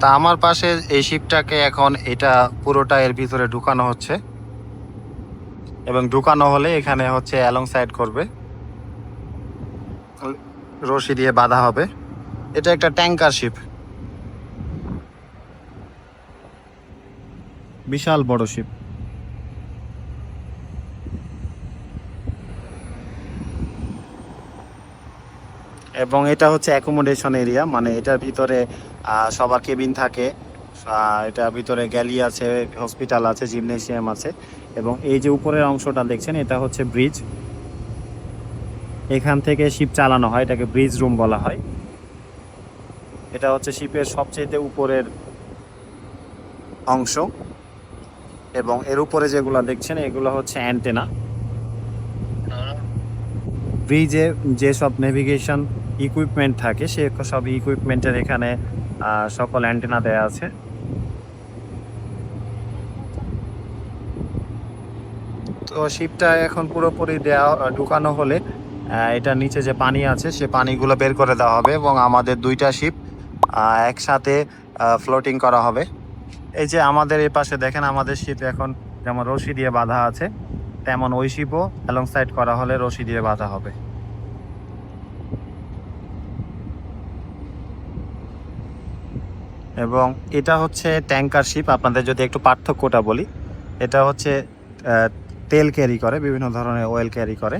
তা আমার পাশে এই শিপটাকে এখন এটা পুরোটা এর ভিতরে ঢুকানো হচ্ছে। এবং ঢুকানো হলে এখানে হচ্ছে অ্যালং সাইড করবে। রশি দিয়ে বাঁধা হবে। এটা একটা ট্যাঙ্কার শিপ। বিশাল বড় শিপ। এবং এটা হচ্ছে অ্যাকোমোডেশন এরিয়া মানে এটার ভিতরে সবার কেবিন থাকে। এটার ভিতরে গ্যালি আছে হসপিটাল আছে জিমনেশিয়াম আছে। এবং এই যে উপরের অংশটা দেখছেন, এটা হচ্ছে ব্রিজ এখান থেকে শিপ চালানো হয়, এটাকে ব্রিজ রুম বলা হয়। এটা হচ্ছে শিপের সবচেয়ে উপরের অংশ। এবং এর উপরে যেগুলো দেখছেন, এগুলো হচ্ছে অ্যান্টেনা ব্রিজে যেসব নেভিগেশন ইকুইপমেন্ট থাকে, সে সব ইকুইপমেন্টের এখানে সকল অ্যান্টেনা দেয়া আছে। তো শিপটা এখন পুরোপুরি দেওয়া ঢুকানো হলে এটার নিচে যে পানি আছে, সে পানিগুলো বের করে দেওয়া হবে এবং আমাদের দুইটা শিপ একসাথে ফ্লোটিং করা হবে। এই যে আমাদের এই পাশে দেখেন, আমাদের শিপ এখন যেমন রশি দিয়ে বাঁধা আছে, তেমন ওই শিপও অ্যালং সাইড করা হলে রশি দিয়ে বাঁধা হবে। এবং এটা হচ্ছে ট্যাঙ্কার শিপ আপনাদের যদি একটু পার্থক্যটা বলি, এটা হচ্ছে তেল ক্যারি করে, বিভিন্ন ধরনের অয়েল ক্যারি করে।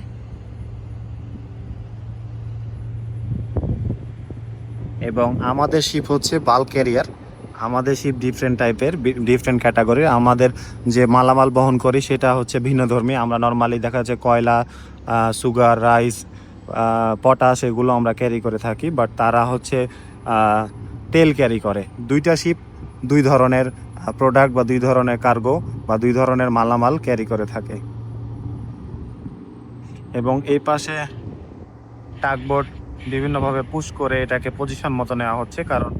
এবং আমাদের শিপ হচ্ছে বাল্ক ক্যারিয়ার আমাদের শিপ ডিফারেন্ট টাইপের ডিফারেন্ট ক্যাটাগরির আমাদের যে মালামাল বহন করি, সেটা হচ্ছে ভিন্ন ধর্মী। আমরা নর্মালি দেখা যাচ্ছে কয়লা সুগার রাইস পটাশ এগুলো আমরা ক্যারি করে থাকি বাট তারা হচ্ছে তেল ক্যারি করে। দুইটা শিপ দুই ধরনের প্রোডাক্ট বা দুই ধরনের কার্গো বা দুই ধরনের মালামাল ক্যারি করে থাকে। এবং এই পাশে টাকবোর্ড বিভিন্নভাবে পুশ করে এটাকে পজিশন মতো নেওয়া হচ্ছে, কারণ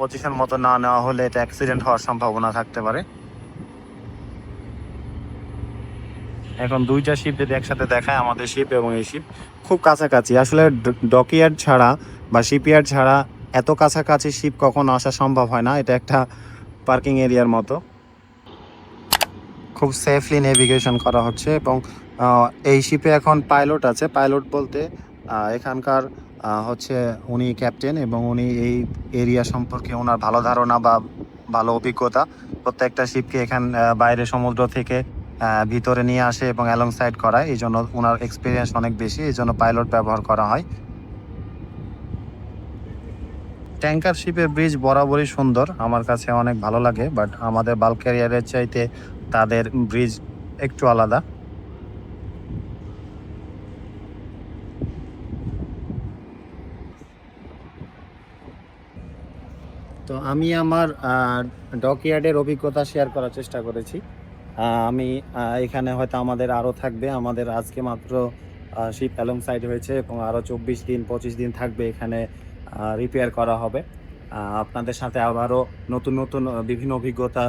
পজিশন মতো না নেওয়া হলে এটা অ্যাক্সিডেন্ট হওয়ার সম্ভাবনা থাকতে পারে। এখন দুইটা শিপ যদি একসাথে দেখায় আমাদের শিপ এবং এই শিপ খুব কাছাকাছি। আসলে ডকইয়ার্ড ছাড়া বা শিপইয়ার্ড ছাড়া এত কাছাকাছি শিপ কখনো আসা সম্ভব হয় না, এটা একটা পার্কিং এরিয়ার মতো। খুব সেফলি নেভিগেশন করা হচ্ছে এবং এই শিপে এখন পাইলট আছে। পাইলট বলতে এখানকার হচ্ছে উনি ক্যাপ্টেন এবং উনি এই এরিয়া সম্পর্কে ওনার ভালো ধারণা বা ভালো অভিজ্ঞতা। প্রত্যেকটা শিপকে এখান বাইরে সমুদ্র থেকে ভিতরে নিয়ে আসে এবং অ্যালং সাইড করায়। এই জন্য ওনার এক্সপিরিয়েন্স অনেক বেশি। এই জন্য পাইলট ব্যবহার করা হয়। ট্যাঙ্কার শিপের ব্রিজ বরাবরই সুন্দর। আমার কাছে অনেক ভালো লাগে বাট আমাদের বাল্ক ক্যারিয়ারের চাইতে তাদের ব্রিজ একটু আলাদা। তো আমি আমার ডকইয়ার্ডের অভিজ্ঞতা শেয়ার করার চেষ্টা করেছি। আমি এখানে হয়তো আমাদের আরও থাকবে। আমাদের আজকে মাত্র শিপ অ্যালং সাইড হয়েছে এবং আরও চব্বিশ দিন, পঁচিশ দিন থাকবে এখানে। রিপেয়ার করা হবে। আপনাদের সাথে আবারও নতুন নতুন বিভিন্ন অভিজ্ঞতা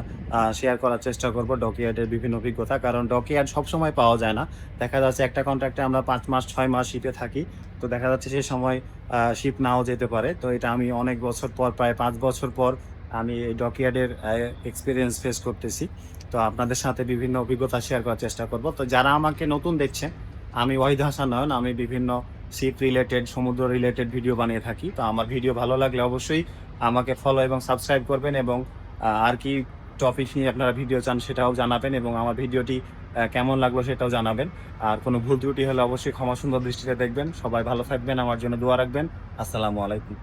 শেয়ার করার চেষ্টা করব ডকিয়ার্ডের বিভিন্ন অভিজ্ঞতা। কারণ ডকইয়ার্ড সবসময় পাওয়া যায় না। দেখা যাচ্ছে একটা কন্ট্রাক্টে আমরা পাঁচ মাস, ছয় মাস শিপে থাকি। তো দেখা যাচ্ছে সেই সময় শিপ নাও যেতে পারে। তো এটা আমি অনেক বছর পর, প্রায় পাঁচ বছর পর আমি এই ডকইয়ার্ডের এক্সপিরিয়েন্স ফেস করতেছি। তো আপনাদের সাথে বিভিন্ন অভিজ্ঞতা শেয়ার করার চেষ্টা করব। তো যারা আমাকে নতুন দেখছেন, আমি ওয়াহিদ হাসান নয়ন। আমি বিভিন্ন শিপ রিলেটেড সমুদ্র রিলেটেড ভিডিও বানিয়ে থাকি। তো আমার ভিডিও ভালো লাগলে অবশ্যই আমাকে ফলো এবং সাবস্ক্রাইব করবেন এবং আর কি টপিক নিয়ে আপনারা ভিডিও চান সেটাও জানাবেন এবং আমার ভিডিওটি কেমন লাগল সেটাও জানাবেন। আর কোনো ভুল ত্রুটি হলে অবশ্যই ক্ষমা সুন্দর দৃষ্টিতে দেখবেন। সবাই ভালো থাকবেন, আমার জন্য দোয়া রাখবেন। আসসালামু আলাইকুম।